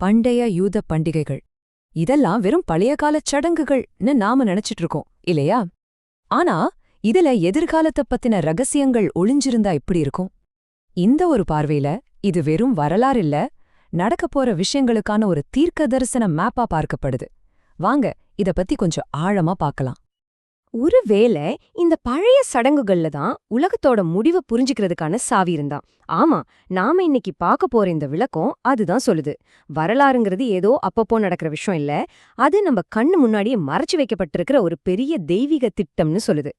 பண்டைய யூத பண்டிகைகள். இதெல்லாம் வெறும் பழைய காலச் சடங்குகள்னு நாம நினைச்சிட்டு இருக்கோம் இல்லையா? ஆனா இதுல எதிர்காலத்த பத்தின ரகசியங்கள் ஒளிஞ்சிருந்தா எப்படி இருக்கும்? இந்த ஒரு பார்வையில இது வெறும் வரலாறு இல்ல நடக்கப் போற விஷயங்களுக்கான ஒரு தீர்க்க தரிசன மேப்பா பார்க்கப்படுது. வாங்க இத பத்தி கொஞ்சம் ஆழமா பார்க்கலாம். ஒருவேளை இந்த பழைய சடங்குகள்ல தான் உலகத்தோட முடிவை புரிஞ்சுக்கிறதுக்கான சாவி இருந்தான். ஆமா நாம இன்னைக்கு பார்க்க போற இந்த விளக்கம் அதுதான் சொல்லுது. வரலாறுங்கிறது ஏதோ அப்பப்போ நடக்கிற விஷயம் இல்ல. அது நம்ம கண்ணு முன்னாடியே மறைச்சு வைக்கப்பட்டிருக்கிற ஒரு பெரிய தெய்வீக திட்டம்னு சொல்லுது.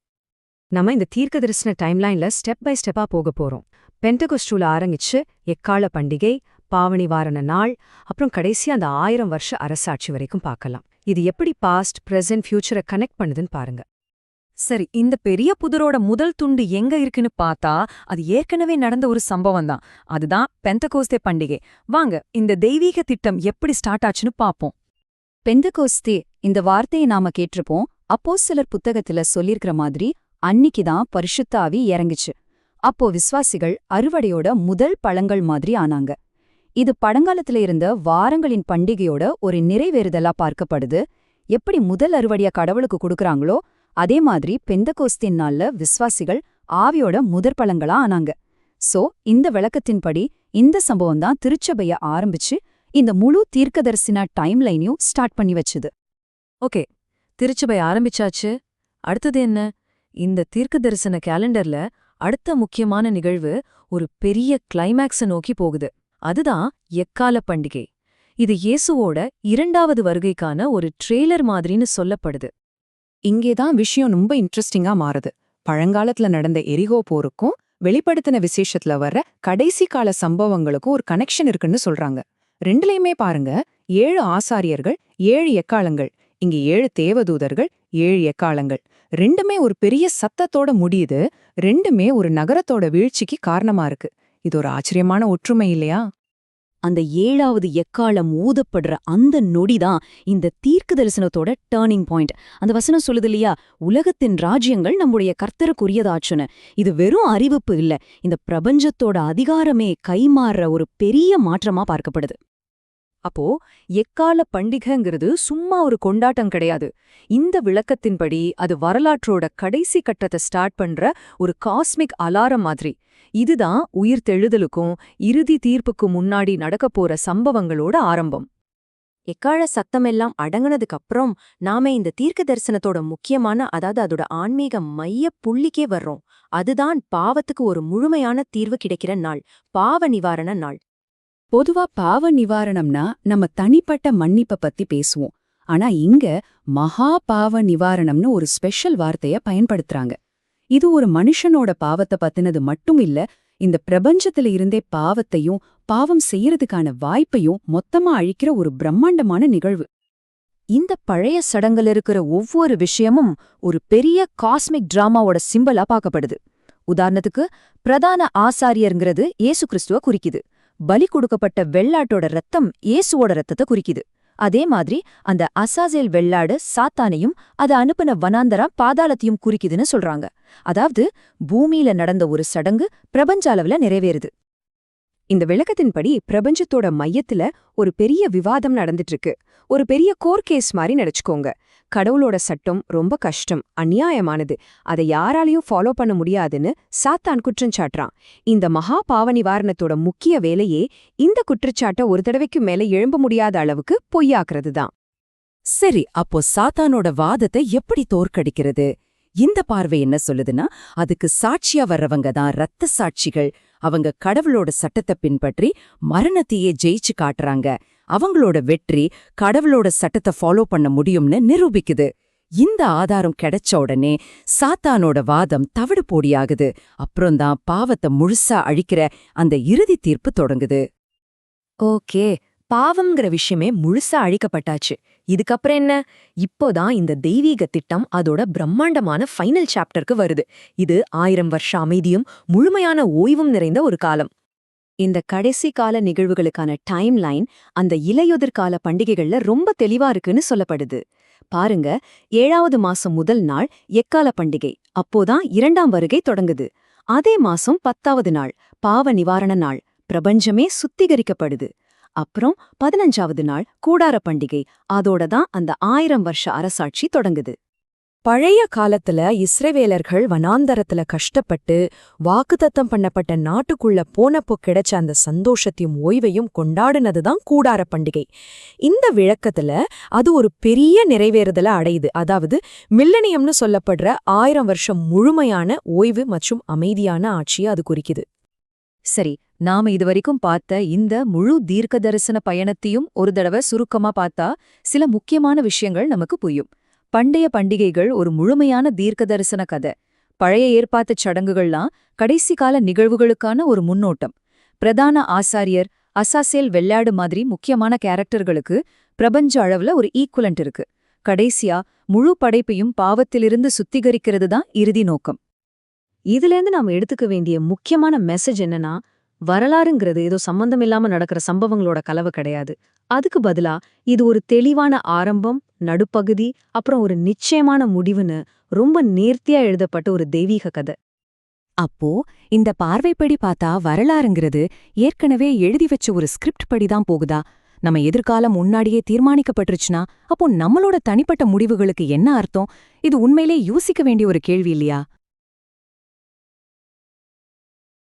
நம்ம இந்த தீர்க்க தரிசன டைம்லைன்ல ஸ்டெப் பை ஸ்டெப்பா போக போறோம். பெண்டகோஸ்டூல ஆரம்பிச்சு எக்கால பண்டிகை பாவணி வாரண நாள் அப்புறம் கடைசி அந்த ஆயிரம் வருஷ அரசாட்சி வரைக்கும் பார்க்கலாம். இது எப்படி பாஸ்ட் பிரசன்ட் ஃபியூச்சரை கனெக்ட் பண்ணுதுன்னு பாருங்க. சரி இந்த பெரிய புதரோட முதல் துண்டு எங்க இருக்குன்னு பார்த்தா அது ஏற்கனவே நடந்த ஒரு சம்பவம் தான் அதுதான் பெந்தகோஸ்தே பண்டிகை. வாங்க இந்த தெய்வீக திட்டம் எப்படி ஸ்டார்ட் ஆச்சுன்னு பாப்போம் பெந்தகோஸ்தே இந்த வார்த்தையை நாம கேட்டிருப்போம். அப்போ சிலர் புத்தகத்துல சொல்லிருக்கிற மாதிரி அன்னிக்குதான் பரிசுத்தாவி இறங்குச்சு. அப்போ விஸ்வாசிகள் அறுவடையோட முதல் பழங்கள் மாதிரி ஆனாங்க. இது பழங்காலத்துல இருந்த வாரங்களின் பண்டிகையோட ஒரு நிறைவேறுதலா பார்க்கப்படுது. எப்படி முதல் அறுவடையா கடவுளுக்கு கொடுக்கறாங்களோ அதே மாதிரி பெந்தகோஸ்தின் நாள்ல விஸ்வாசிகள் ஆவியோட முதற் பழங்களா ஆனாங்க. சோ இந்த விளக்கத்தின்படி இந்த சம்பவம் தான் திருச்சபைய ஆரம்பிச்சு இந்த முழு தீர்க்கதரிசினா டைம் லைனையும் ஸ்டார்ட் பண்ணி வச்சுது. ஓகே திருச்சபை ஆரம்பிச்சாச்சு. அடுத்தது என்ன? இந்த தீர்க்க தரிசன கேலண்டர்ல அடுத்த முக்கியமான நிகழ்வு ஒரு பெரிய கிளைமேக்ஸ நோக்கி போகுது. அதுதான் எக்கால பண்டிகை. இது இயேசுவோட இரண்டாவது வருகைக்கான ஒரு ட்ரெய்லர் மாதிரின்னு சொல்லப்படுது. இங்கேதான் விஷயம் ரொம்ப இன்ட்ரெஸ்டிங்கா மாறுது. பழங்காலத்துல நடந்த எரிகோ போருக்கும் வெளிப்படுத்தின விசேஷத்துல வர்ற கடைசி கால சம்பவங்களுக்கும் ஒரு கனெக்ஷன் இருக்குன்னு சொல்றாங்க. ரெண்டுலயுமே பாருங்க ஏழு ஆசாரியர்கள் ஏழு எக்காலங்கள் இங்க ஏழு தேவதூதர்கள் ஏழு எக்காலங்கள். ரெண்டுமே ஒரு பெரிய சத்தத்தோட முடியுது ரெண்டுமே ஒரு நகரத்தோட வீழ்ச்சிக்கு காரணமா இருக்கு. இது ஒரு ஆச்சரியமான ஒற்றுமை இல்லையா? அந்த ஏழாவது எக்காலம் ஊதப்படுற அந்த நொடிதான் இந்த தீர்க்க தரிசனத்தோட டேர்னிங் பாயிண்ட் அந்த வசனம் சொல்லுது இல்லையா? உலகத்தின் ராஜ்யங்கள் நம்முடைய கர்த்தருக்குரியதாச்சுன்னு. இது வெறும் அறிவிப்பு இல்ல. இந்த பிரபஞ்சத்தோட அதிகாரமே கைமாறுற ஒரு பெரிய மாற்றமா பார்க்கப்படுது. அப்போ எக்கால பண்டிகைங்கிறது சும்மா ஒரு கொண்டாட்டம் கிடையாது. இந்த விளக்கத்தின்படி அது வரலாற்றோட கடைசி கட்டத்தை ஸ்டார்ட் பண்ற ஒரு காஸ்மிக் அலாரம் மாதிரி. இதுதான் உயிர்த்தெழுதலுக்கும் இறுதி தீர்ப்புக்கு முன்னாடி நடக்கப் போற சம்பவங்களோட ஆரம்பம். எக்கால சத்தமெல்லாம் அடங்குனதுக்கு அப்புறம் நாம இந்த தீர்க்க தரிசனத்தோட முக்கியமான அதாவது அதோட ஆன்மீக மைய புள்ளிக்கே வர்றோம். அதுதான் பாவத்துக்கு ஒரு முழுமையான தீர்வு கிடைக்கிற நாள் பாவ நிவாரண நாள். பொதுவா பாவ நிவாரணம்னா நம்ம தனிப்பட்ட மன்னிப்ப பத்தி பேசுவோம். ஆனா இங்க மகா பாவ நிவாரணம்னு ஒரு ஸ்பெஷல் வார்த்தைய பயன்படுத்துறாங்க. இது ஒரு மனுஷனோட பாவத்தை பத்தினது மட்டும் இல்ல இந்த பிரபஞ்சத்துல இருந்தே பாவத்தையும் பாவம் செய்யறதுக்கான வாய்ப்பையும் மொத்தமா அழிக்கிற ஒரு பிரம்மாண்டமான நிகழ்வு. இந்த பழைய சடங்குல இருக்கிற ஒவ்வொரு விஷயமும் ஒரு பெரிய காஸ்மிக் டிராமாவோட சிம்பலா பார்க்கப்படுது. உதாரணத்துக்கு பிரதான ஆசாரியருங்கிறது ஏசு கிறிஸ்துவ குறிக்குது. பலி கொடுக்கப்பட்ட வெள்ளாட்டோட ரத்தம் இயேசுவோட ரத்தத்தை குறிக்குது. அதே மாதிரி அந்த அசாசேல் வெள்ளாடு சாத்தானையும் அதை அனுப்பின வனாந்தரா பாதாளத்தையும் குறிக்குதுன்னு சொல்றாங்க. அதாவது பூமியில நடந்த ஒரு சடங்கு பிரபஞ்ச அளவுல நிறைவேறுது. இந்த விளக்கத்தின்படி பிரபஞ்சத்தோட மையத்துல ஒரு பெரிய விவாதம் நடந்துட்டு இருக்கு ஒரு பெரிய கோர் கேஸ் மாதிரி நினைச்சுக்கோங்க கடவுளோட சட்டம் ரொம்ப கஷ்டம் அநியாயமானது. அதை யாராலையும் ஃபாலோ பண்ண முடியாதுன்னு சாத்தான் குற்றஞ்சாட்டுறான் இந்த மகா பாவ நிவாரணத்தோட முக்கிய வேலையே இந்த குற்றச்சாட்டை ஒரு தடவைக்கு மேல எழும்ப முடியாத அளவுக்கு பொய்யாக்குறது தான் சரி அப்போ சாத்தானோட வாதத்தை எப்படி தோற்கடிக்கிறது? இந்த பார்வை என்ன சொல்லுதுன்னா அதுக்கு சாட்சியா வர்றவங்க தான் ரத்த சாட்சிகள். அவங்க கடவுளோட சட்டத்தை பின்பற்றி மரணத்தையே ஜெயிச்சு காட்டுறாங்க. அவங்களோட வெற்றி கடவுளோட சட்டத்தை ஃபாலோ பண்ண முடியும்னு நிரூபிக்குது. இந்த ஆதாரம் கிடைச்ச உடனே சாத்தானோட வாதம் தவிடு போடியாகுது அப்புறம்தான் பாவத்தை முழுசா அழிக்கிற அந்த இறுதி தீர்ப்பு தொடங்குது. ஓகே. பாவம்ங்கிற விஷயமே முழுசா அழிக்கப்பட்டாச்சு. இதுக்கப்புறம் என்ன? இப்போதான் இந்த தெய்வீக திட்டம் அதோட பிரம்மாண்டமான ஃபைனல் சாப்டருக்கு வருது. இது ஆயிரம் வருஷ அமைதியும் முழுமையான ஓய்வும் நிறைந்த ஒரு காலம். இந்த கடைசி கால நிகழ்வுகளுக்கான டைம் லைன் அந்த இலையுதிர் கால பண்டிகைகள்ல ரொம்ப தெளிவா இருக்குன்னு சொல்லப்படுது. பாருங்க ஏழாவது மாசம் முதல் நாள் எக்கால பண்டிகை. அப்போதான் இரண்டாம் வருகை தொடங்குது. அதே மாசம் பத்தாவது நாள் பாவ நிவாரண நாள். பிரபஞ்சமே சுத்திகரிக்கப்படுது. அப்புறம் பதினஞ்சாவது நாள் கூடார பண்டிகை. அதோட தான் அந்த ஆயிரம் வருஷ அரசாட்சி தொடங்குது. பழைய காலத்துல இஸ்ரவேலர்கள் வனாந்தரத்துல கஷ்டப்பட்டு வாக்குத்தத்தம் பண்ணப்பட்ட நாட்டுக்குள்ள போனப்போ கிடைச்ச அந்த சந்தோஷத்தையும் ஓய்வையும் கொண்டாடினதுதான் கூடார பண்டிகை. இந்த விளக்கத்துல அது ஒரு பெரிய நிறைவேறுதல அடையுது. அதாவது மில்லனியம்னு சொல்லப்படுற ஆயிரம் வருஷம் முழுமையான ஓய்வு மற்றும் அமைதியான ஆட்சியை அது குறிக்குது. சரி நாம இதுவரைக்கும் பார்த்த இந்த முழு தீர்க்க தரிசன பயணத்தையும் ஒரு தடவை சுருக்கமா பார்த்தா சில முக்கியமான விஷயங்கள் நமக்கு புரியும். பண்டைய பண்டிகைகள் ஒரு முழுமையான தீர்க்க தரிசன கதை. பழைய ஏற்பாத்த சடங்குகள்லாம் கடைசி கால நிகழ்வுகளுக்கான ஒரு முன்னோட்டம். பிரதான ஆசாரியர் அசாசேல் வெள்ளாடு மாதிரி முக்கியமான கேரக்டர்களுக்கு பிரபஞ்ச அளவுல ஒரு ஈக்குவலண்ட் இருக்கு. கடைசியா முழு படைப்பையும் பாவத்திலிருந்து சுத்திகரிக்கிறது தான் இறுதி நோக்கம். இதுலேருந்து நாம எடுத்துக்க வேண்டிய முக்கியமான மெசேஜ் என்னன்னா வரலாறுங்கிறது ஏதோ சம்பந்தம் இல்லாம நடக்கிற சம்பவங்களோட கலவை கிடையாது. அதுக்கு பதிலா இது ஒரு தெளிவான ஆரம்பம் நடுப்பகுதி அப்புறம் ஒரு நிச்சயமான முடிவுன்னு ரொம்ப நேர்த்தியா எழுதப்பட்ட ஒரு தெய்வீக கதை. அப்போ இந்த பார்வைப்படி பார்த்தா வரலாறுங்கிறது ஏற்கனவே எழுதி வச்ச ஒரு ஸ்கிரிப்ட் படி தான் போகுதா? நம்ம எதிர்காலம் முன்னாடியே தீர்மானிக்கப்பட்டுருச்சுனா அப்போ நம்மளோட தனிப்பட்ட முடிவுகளுக்கு என்ன அர்த்தம்? இது உண்மையிலே யோசிக்க வேண்டிய ஒரு கேள்வி இல்லையா?